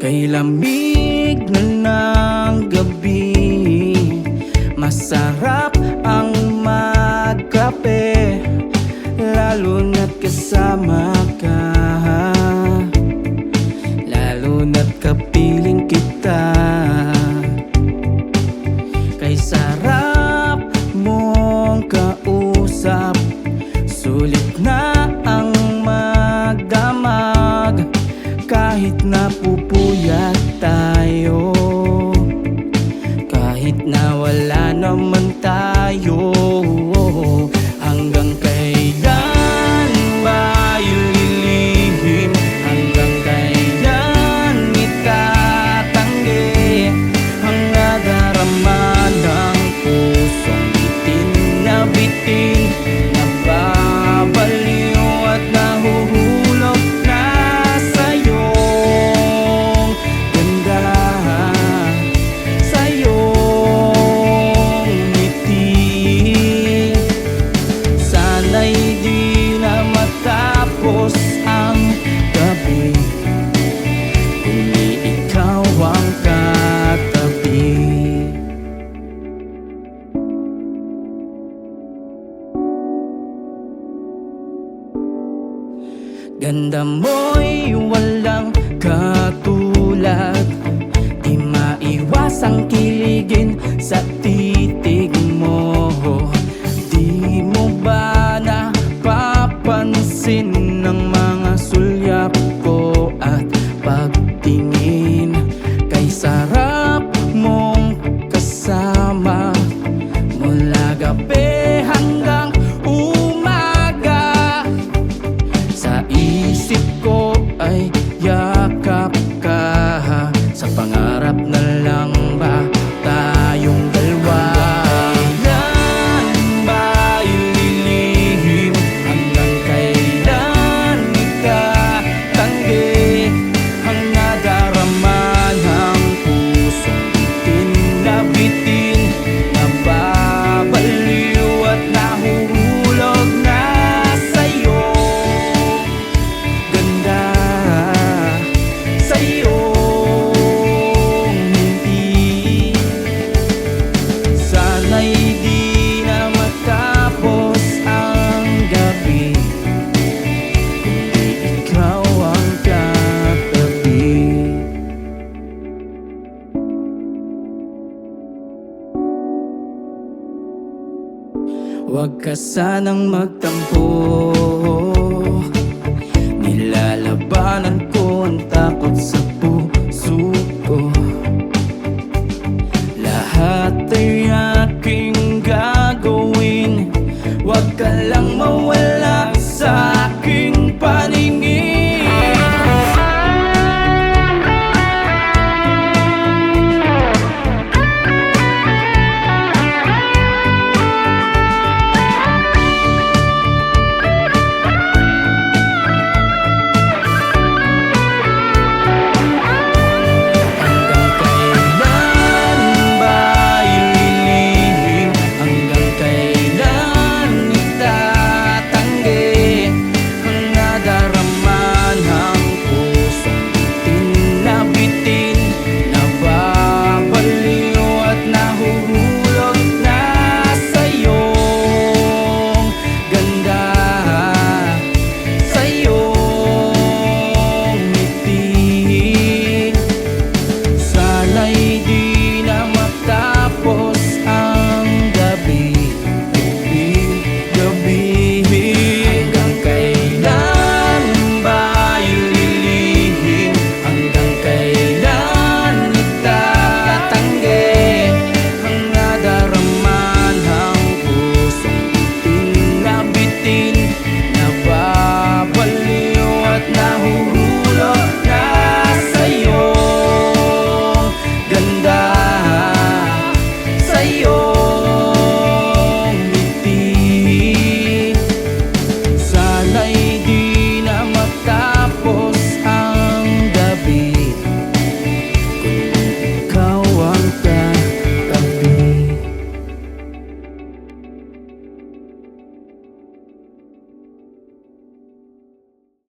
Kay lamig na ng gabi Masarap ang magkape Lalo na't kasama ka. kuya Ganda mo'y walang katulad. Di maiwasang kiligin sa titig mo. Di mo ba napapansin ng mga sulyap ko at pagtingin Kay sarap mong kasama? Mula gabi Huwag ka sanang magtampo. Nilalabanan ko ang takot sa puso ko. Lahat ay aking gagawin. Huwag ka lang mawala.